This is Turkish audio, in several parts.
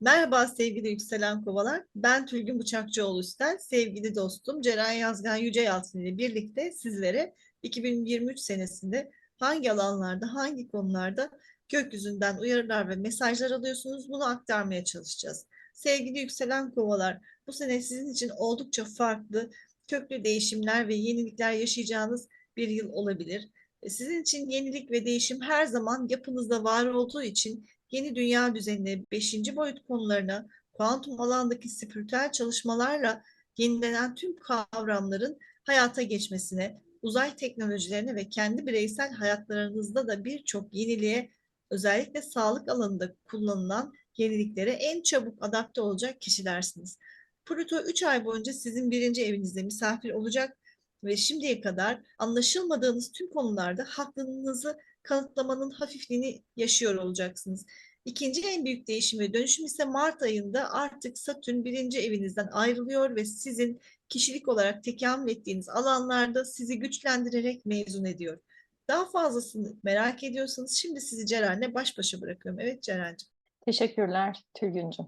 Merhaba sevgili yükselen kovalar. Ben Tülgün Bıçakçıoğlu Üstel. Sevgili dostum Ceren Yazgan Yüce Yalçın ile birlikte sizlere 2023 senesinde hangi alanlarda, hangi konularda gökyüzünden uyarılar ve mesajlar alıyorsunuz bunu aktarmaya çalışacağız. Sevgili yükselen kovalar, bu sene sizin için oldukça farklı, köklü değişimler ve yenilikler yaşayacağınız bir yıl olabilir. E, Sizin için yenilik ve değişim her zaman yapınızda var olduğu için yeni dünya düzenine, beşinci boyut konularına, kuantum alandaki spiritüel çalışmalarla yenilenen tüm kavramların hayata geçmesine, uzay teknolojilerine ve kendi bireysel hayatlarınızda da birçok yeniliğe, özellikle sağlık alanında kullanılan yeniliklere en çabuk adapte olacak kişilersiniz. Plüto 3 ay boyunca sizin birinci evinizde misafir olacak ve şimdiye kadar anlaşılmadığınız tüm konularda haklılığınızı kanıtlamanın hafifliğini yaşıyor olacaksınız. İkinci en büyük değişim ve dönüşüm ise Mart ayında artık Satürn birinci evinizden ayrılıyor ve sizin kişilik olarak tekamül ettiğiniz alanlarda sizi güçlendirerek mezun ediyor. Daha fazlasını merak ediyorsanız şimdi sizi Ceren'le baş başa bırakıyorum. Evet Ceren'ciğim. Teşekkürler Tülgüncüm.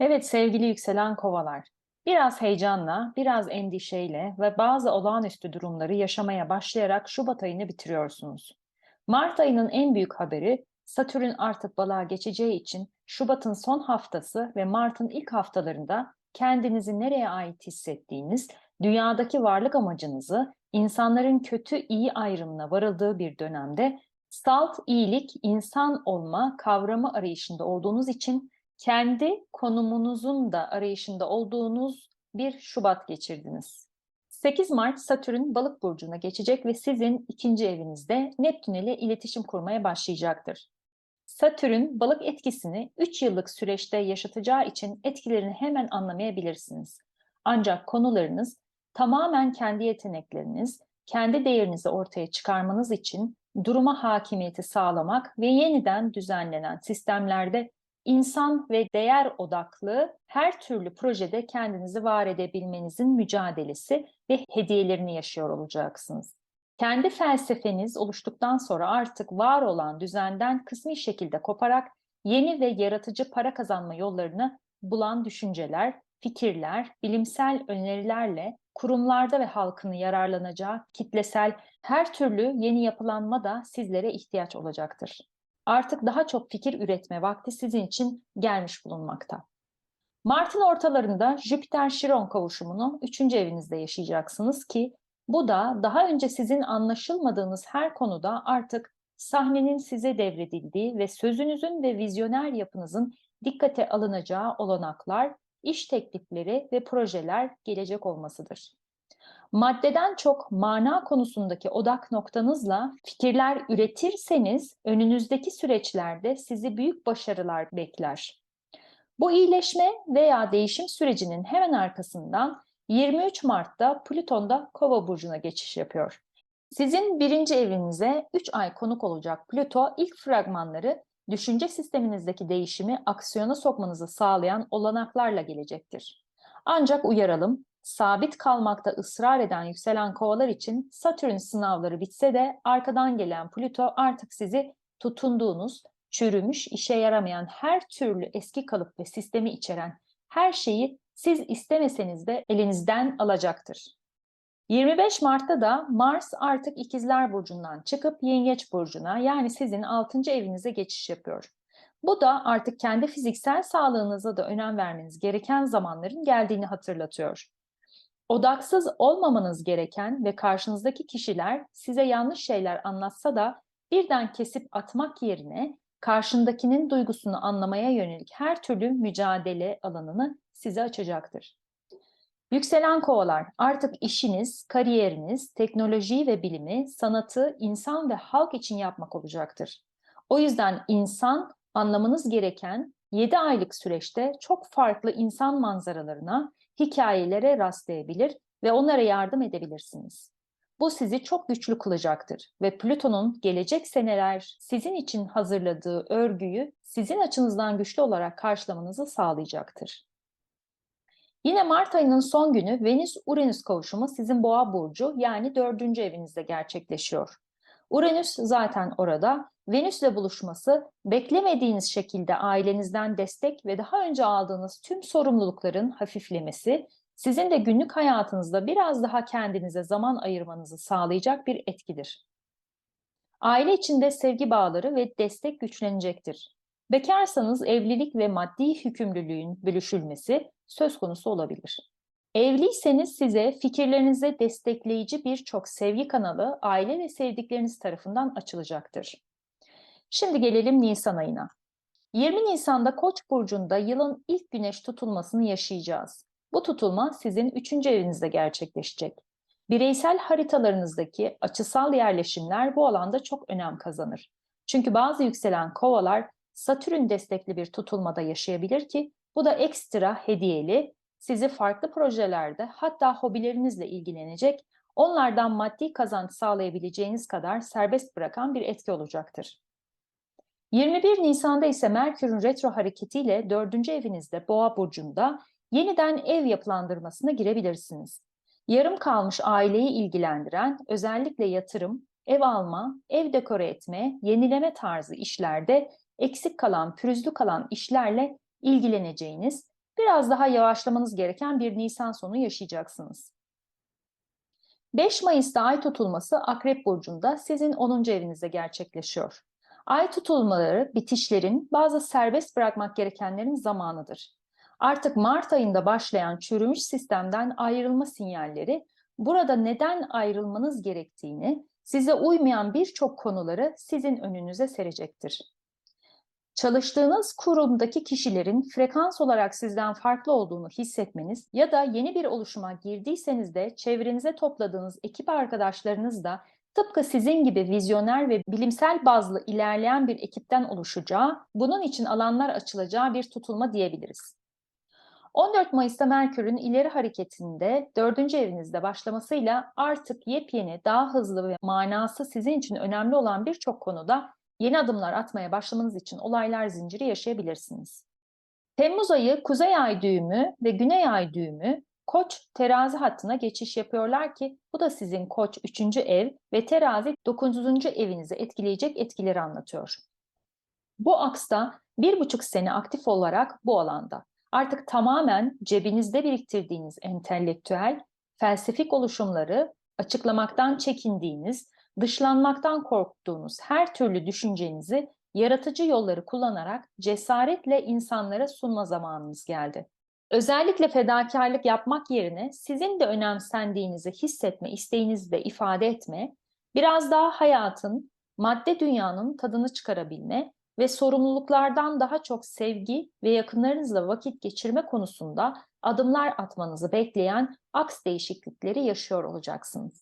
Evet sevgili yükselen kovalar. Biraz heyecanla, biraz endişeyle ve bazı olağanüstü durumları yaşamaya başlayarak Şubat ayını bitiriyorsunuz. Mart ayının en büyük haberi Satürn artık balığa geçeceği için Şubat'ın son haftası ve Mart'ın ilk haftalarında kendinizi nereye ait hissettiğiniz, dünyadaki varlık amacınızı, insanların kötü iyi ayrımına varıldığı bir dönemde salt iyilik, insan olma kavramı arayışında olduğunuz için kendi konumunuzun da arayışında olduğunuz bir Şubat geçirdiniz. 8 Mart Satürn balık burcuna geçecek ve sizin ikinci evinizde Neptün ile iletişim kurmaya başlayacaktır. Satürn balık etkisini 3 yıllık süreçte yaşatacağı için etkilerini hemen anlamayabilirsiniz. Ancak konularınız tamamen kendi yetenekleriniz, kendi değerinizi ortaya çıkarmanız için duruma hakimiyeti sağlamak ve yeniden düzenlenen sistemlerde insan ve değer odaklı her türlü projede kendinizi var edebilmenizin mücadelesi ve hediyelerini yaşıyor olacaksınız. Kendi felsefeniz oluştuktan sonra artık var olan düzenden kısmi şekilde koparak yeni ve yaratıcı para kazanma yollarını bulan düşünceler, fikirler, bilimsel önerilerle kurumlarda ve halkın yararlanacağı kitlesel her türlü yeni yapılanma da sizlere ihtiyaç olacaktır. Artık daha çok fikir üretme vakti sizin için gelmiş bulunmakta. Mart'ın ortalarında Jüpiter-Şiron kavuşumunu 3. evinizde yaşayacaksınız ki bu da daha önce sizin anlaşılmadığınız her konuda artık sahnenin size devredildiği ve sözünüzün ve vizyoner yapınızın dikkate alınacağı olanaklar, iş teklifleri ve projeler gelecek olmasıdır. Maddeden çok mana konusundaki odak noktanızla fikirler üretirseniz önünüzdeki süreçlerde sizi büyük başarılar bekler. Bu iyileşme veya değişim sürecinin hemen arkasından 23 Mart'ta Plüton'da Kova burcuna geçiş yapıyor. Sizin birinci evinize 3 ay konuk olacak Plüto ilk fragmanları düşünce sisteminizdeki değişimi aksiyona sokmanızı sağlayan olanaklarla gelecektir. Ancak uyaralım, sabit kalmakta ısrar eden yükselen kovalar için Satürn sınavları bitse de arkadan gelen Plüto artık sizi tutunduğunuz, çürümüş, işe yaramayan her türlü eski kalıp ve sistemi içeren her şeyi siz istemeseniz de elinizden alacaktır. 25 Mart'ta da Mars artık İkizler Burcu'ndan çıkıp Yengeç Burcu'na yani sizin 6. evinize geçiş yapıyor. Bu da artık kendi fiziksel sağlığınıza da önem vermeniz gereken zamanların geldiğini hatırlatıyor. Odaksız olmamanız gereken ve karşınızdaki kişiler size yanlış şeyler anlatsa da birden kesip atmak yerine karşındakinin duygusunu anlamaya yönelik her türlü mücadele alanını size açacaktır. Yükselen kovalar artık işiniz, kariyeriniz, teknolojiyi ve bilimi, sanatı insan ve halk için yapmak olacaktır. O yüzden insan anlamanız gereken 7 aylık süreçte çok farklı insan manzaralarına, hikayelere rastlayabilir ve onlara yardım edebilirsiniz. Bu sizi çok güçlü kılacaktır ve Plüton'un gelecek seneler sizin için hazırladığı örgüyü sizin açınızdan güçlü olarak karşılamanızı sağlayacaktır. Yine Mart ayının son günü Venüs-Uranüs kavuşumu sizin boğa burcu yani dördüncü evinizde gerçekleşiyor. Uranüs zaten orada. Venüs'le buluşması beklemediğiniz şekilde ailenizden destek ve daha önce aldığınız tüm sorumlulukların hafiflemesi sizin de günlük hayatınızda biraz daha kendinize zaman ayırmanızı sağlayacak bir etkidir. Aile içinde sevgi bağları ve destek güçlenecektir. Bekarsanız evlilik ve maddi hükümlülüğün bölüşülmesi söz konusu olabilir. Evliyseniz size fikirlerinize destekleyici birçok sevgi kanalı aile ve sevdikleriniz tarafından açılacaktır. Şimdi gelelim Nisan ayına. 20 Nisan'da Koç burcunda yılın ilk güneş tutulmasını yaşayacağız. Bu tutulma sizin 3. evinizde gerçekleşecek. Bireysel haritalarınızdaki açısal yerleşimler bu alanda çok önem kazanır. Çünkü bazı yükselen kovalar Satürn destekli bir tutulmada yaşayabilir ki bu da ekstra hediyeli, sizi farklı projelerde hatta hobilerinizle ilgilenecek, onlardan maddi kazanç sağlayabileceğiniz kadar serbest bırakan bir etki olacaktır. 21 Nisan'da ise Merkür'ün retro hareketiyle 4. evinizde Boğa burcunda yeniden ev yapılandırmasına girebilirsiniz. Yarım kalmış aileyi ilgilendiren özellikle yatırım, ev alma, ev dekore etme, yenileme tarzı işlerde eksik kalan, pürüzlü kalan işlerle ilgileneceğiniz, biraz daha yavaşlamanız gereken bir Nisan sonu yaşayacaksınız. 5 Mayıs'ta ay tutulması Akrep Burcu'nda sizin 10. evinizde gerçekleşiyor. Ay tutulmaları bitişlerin, bazı serbest bırakmak gerekenlerin zamanıdır. Artık Mart ayında başlayan çürümüş sistemden ayrılma sinyalleri, burada neden ayrılmanız gerektiğini, size uymayan birçok konuları sizin önünüze serecektir. Çalıştığınız kurumdaki kişilerin frekans olarak sizden farklı olduğunu hissetmeniz ya da yeni bir oluşuma girdiyseniz de çevrenize topladığınız ekip arkadaşlarınız da tıpkı sizin gibi vizyoner ve bilimsel bazlı ilerleyen bir ekipten oluşacağı, bunun için alanlar açılacağı bir tutulma diyebiliriz. 14 Mayıs'ta Merkür'ün ileri hareketinde 4. evinizde başlamasıyla artık yepyeni, daha hızlı ve manası sizin için önemli olan birçok konuda yeni adımlar atmaya başlamanız için olaylar zinciri yaşayabilirsiniz. Temmuz ayı Kuzey Ay düğümü ve Güney Ay düğümü Koç terazi hattına geçiş yapıyorlar ki bu da sizin Koç 3. ev ve terazi 9. evinizi etkileyecek etkileri anlatıyor. Bu aksta bir buçuk sene aktif olarak bu alanda. Artık tamamen cebinizde biriktirdiğiniz entelektüel, felsefik oluşumları açıklamaktan çekindiğiniz, dışlanmaktan korktuğunuz her türlü düşüncenizi yaratıcı yolları kullanarak cesaretle insanlara sunma zamanınız geldi. Özellikle fedakarlık yapmak yerine sizin de önemsendiğinizi hissetme, isteğinizi de ifade etme, biraz daha hayatın, madde dünyanın tadını çıkarabilme ve sorumluluklardan daha çok sevgi ve yakınlarınızla vakit geçirme konusunda adımlar atmanızı bekleyen aks değişiklikleri yaşıyor olacaksınız.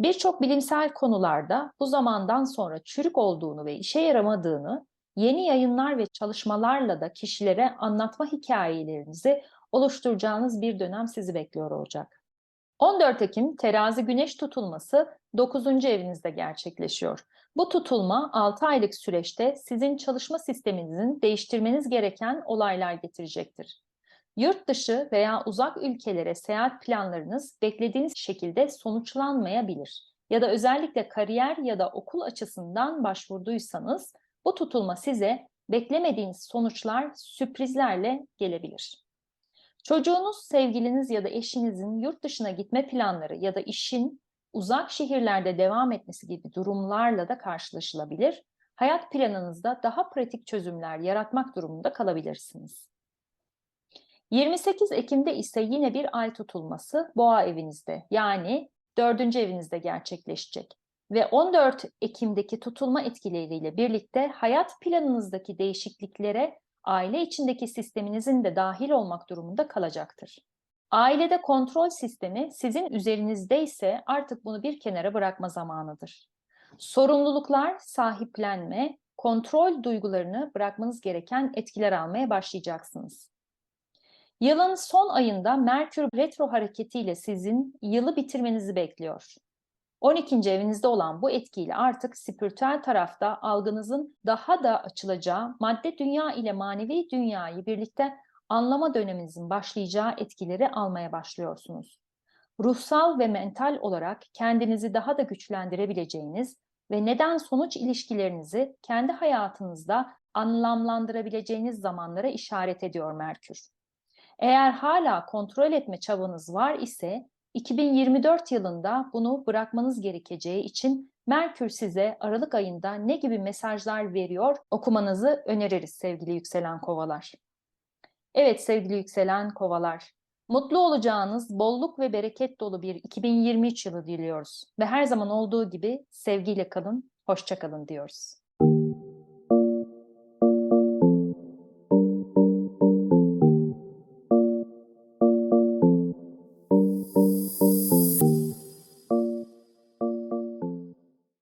Birçok bilimsel konularda bu zamandan sonra çürük olduğunu ve işe yaramadığını yeni yayınlar ve çalışmalarla da kişilere anlatma hikayelerinizi oluşturacağınız bir dönem sizi bekliyor olacak. 14 Ekim terazi güneş tutulması 9. evinizde gerçekleşiyor. Bu tutulma 6 aylık süreçte sizin çalışma sisteminizin değiştirmeniz gereken olaylar getirecektir. Yurt dışı veya uzak ülkelere seyahat planlarınız beklediğiniz şekilde sonuçlanmayabilir. Ya da özellikle kariyer ya da okul açısından başvurduysanız bu tutulma size beklemediğiniz sonuçlar sürprizlerle gelebilir. Çocuğunuz, sevgiliniz ya da eşinizin yurt dışına gitme planları ya da işin uzak şehirlerde devam etmesi gibi durumlarla da karşılaşılabilir. Hayat planınızda daha pratik çözümler yaratmak durumunda kalabilirsiniz. 28 Ekim'de ise yine bir ay tutulması boğa evinizde yani 4. evinizde gerçekleşecek. Ve 14 Ekim'deki tutulma etkileriyle birlikte hayat planınızdaki değişikliklere aile içindeki sisteminizin de dahil olmak durumunda kalacaktır. Ailede kontrol sistemi sizin üzerinizde ise artık bunu bir kenara bırakma zamanıdır. Sorumluluklar, sahiplenme, kontrol duygularını bırakmanız gereken etkiler almaya başlayacaksınız. Yılın son ayında Merkür retro hareketiyle sizin yılı bitirmenizi bekliyor. 12. evinizde olan bu etkiyle artık spiritüel tarafta algınızın daha da açılacağı, madde dünya ile manevi dünyayı birlikte anlama döneminizin başlayacağı etkileri almaya başlıyorsunuz. Ruhsal ve mental olarak kendinizi daha da güçlendirebileceğiniz, ve neden sonuç ilişkilerinizi kendi hayatınızda anlamlandırabileceğiniz zamanlara işaret ediyor Merkür. Eğer hala kontrol etme çabanız var ise 2024 yılında bunu bırakmanız gerekeceği için Merkür size Aralık ayında ne gibi mesajlar veriyor okumanızı öneririz sevgili yükselen kovalar. Evet sevgili yükselen kovalar, mutlu olacağınız bolluk ve bereket dolu bir 2023 yılı diliyoruz ve her zaman olduğu gibi sevgiyle kalın, hoşça kalın diyoruz.